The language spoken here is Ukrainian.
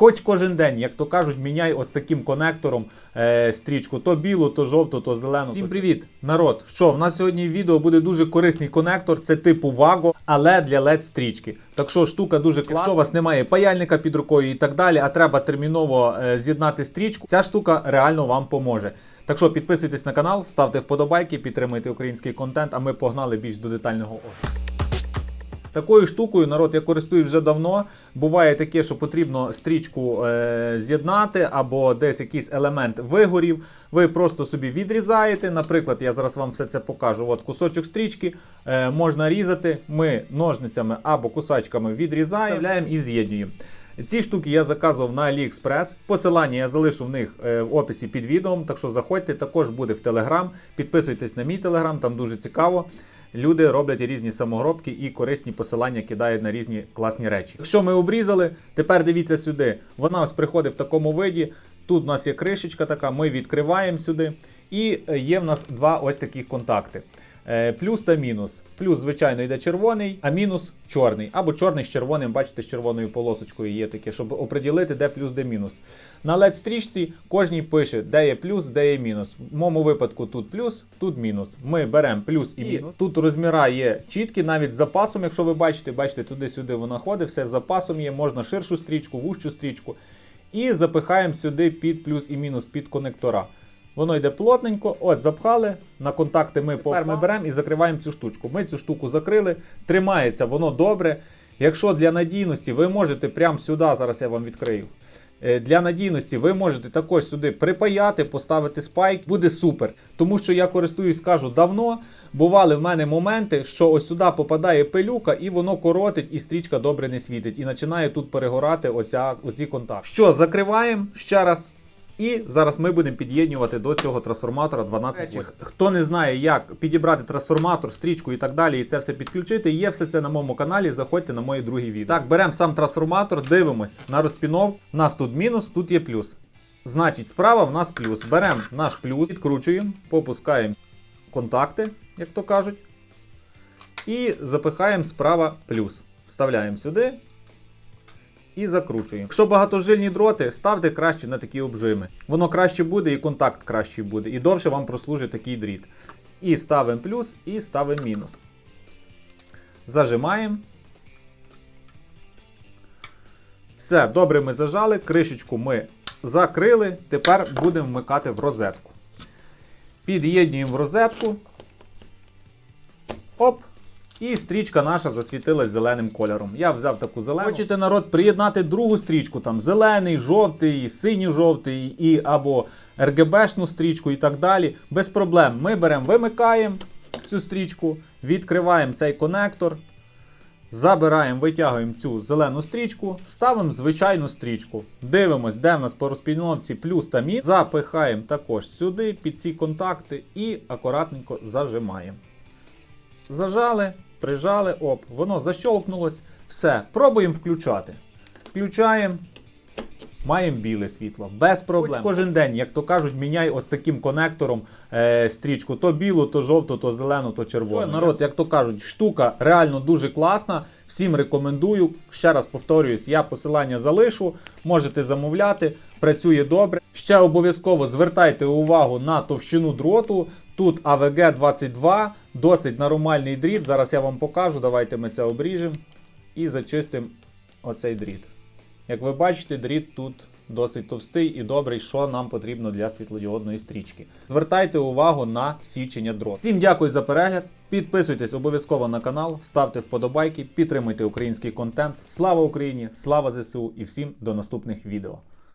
Хоч кожен день, як то кажуть, міняй ось таким конектором е, стрічку, то білу, то жовту, то зелену. Всім привіт, народ! Що, в нас сьогодні в відео буде дуже корисний конектор, це типу Vago, але для LED стрічки. Так що штука дуже класна. Якщо у вас немає паяльника під рукою і так далі, а треба терміново е, з'єднати стрічку, ця штука реально вам поможе. Так що підписуйтесь на канал, ставте вподобайки, підтримуйте український контент, а ми погнали більш до детального огляду. Такою штукою народ я користуюсь вже давно. Буває таке, що потрібно стрічку е, з'єднати або десь якийсь елемент вигорів. Ви просто собі відрізаєте. Наприклад, я зараз вам все це покажу. От кусочок стрічки е, можна різати. Ми ножницями або кусачками відрізаємо, вставляємо і з'єднуємо. Ці штуки я заказував на AliExpress. Посилання я залишу в них е, в описі під відео, так що заходьте, також буде в Telegram. Підписуйтесь на мій Telegram, там дуже цікаво. Люди роблять різні саморобки і корисні посилання кидають на різні класні речі. Якщо ми обрізали, тепер дивіться сюди. Вона ось приходить в такому виді. Тут у нас є кришечка така, ми відкриваємо сюди. І е, є в нас два ось таких контакти. Е, Плюс та мінус. Плюс, звичайно, йде червоний, а мінус чорний. Або чорний з червоним, бачите, з червоною полосочкою є таке, щоб оприділити, де плюс, де мінус. На led стрічці кожній пише, де є плюс, де є мінус. В моєму випадку тут плюс, тут мінус. Ми беремо плюс і мінус. Тут розміра є чіткі, навіть з запасом, якщо ви бачите, бачите, туди-сюди вона ходить, все з запасом є, можна ширшу стрічку, вущу стрічку. І запихаємо сюди під плюс і мінус під конектора. Воно йде плотненько, от запхали, на контакти ми Тепер ми беремо і закриваємо цю штучку. Ми цю штуку закрили, тримається воно добре. Якщо для надійності ви можете прямо сюди, зараз я вам відкрию. Е, Для надійності ви можете також сюди припаяти, поставити спайк, буде супер. Тому що я користуюсь, кажу, давно. Бували в мене моменти, що ось сюди попадає пилюка, і воно коротить, і стрічка добре не світить. І починає тут перегорати оця, оці контакти. Що, закриваємо ще раз. І зараз ми будемо під'єднувати до цього трансформатора 12 вольт. Хто не знає, як підібрати трансформатор, стрічку і так далі, і це все підключити, є все це на моєму каналі. Заходьте на мої другі відео. Так, беремо сам трансформатор, дивимось на розпінов. У нас тут мінус, тут є плюс. Значить, справа в нас плюс. Беремо наш плюс, відкручуємо, попускаємо контакти, як то кажуть. І запихаємо справа плюс. Вставляємо сюди і закручуємо. Якщо багатожильні дроти, ставте краще на такі обжими. Воно краще буде і контакт кращий буде, і довше вам прослужить такий дріт. І ставимо плюс, і ставимо мінус. Зажимаємо. Все, добре ми зажали, кришечку ми закрили. Тепер будемо вмикати в розетку. Під'єднуємо в розетку. Оп! І стрічка наша засвітилась зеленим кольором. Я взяв таку зелену. Хочете народ приєднати другу стрічку, там зелений, жовтий, синьо-жовтий і або РГБшну стрічку і так далі. Без проблем. Ми беремо, вимикаємо цю стрічку, відкриваємо цей конектор, забираємо, витягуємо цю зелену стрічку, ставимо звичайну стрічку. Дивимось, де в нас по розпіновці плюс та мінус. Запихаємо також сюди під ці контакти і акуратненько зажимаємо. Зажали, прижали, оп, воно защолкнулось. Все, пробуємо включати. Включаємо. Маємо біле світло, без проблем. Хоч кожен день, як то кажуть, міняй ось таким конектором е, стрічку. То білу, то жовту, то зелену, то червону. Що, народ, як то кажуть, штука реально дуже класна. Всім рекомендую. Ще раз повторююсь, я посилання залишу, можете замовляти, працює добре. Ще обов'язково звертайте увагу на товщину дроту. Тут AVG 22, досить нормальний дріт. Зараз я вам покажу. Давайте ми це обріжемо і зачистимо оцей дріт. Як ви бачите, дріт тут досить товстий і добрий, що нам потрібно для світлодіодної стрічки. Звертайте увагу на січення дроту. Всім дякую за перегляд. Підписуйтесь обов'язково на канал, ставте вподобайки, підтримуйте український контент. Слава Україні! Слава ЗСУ і всім до наступних відео.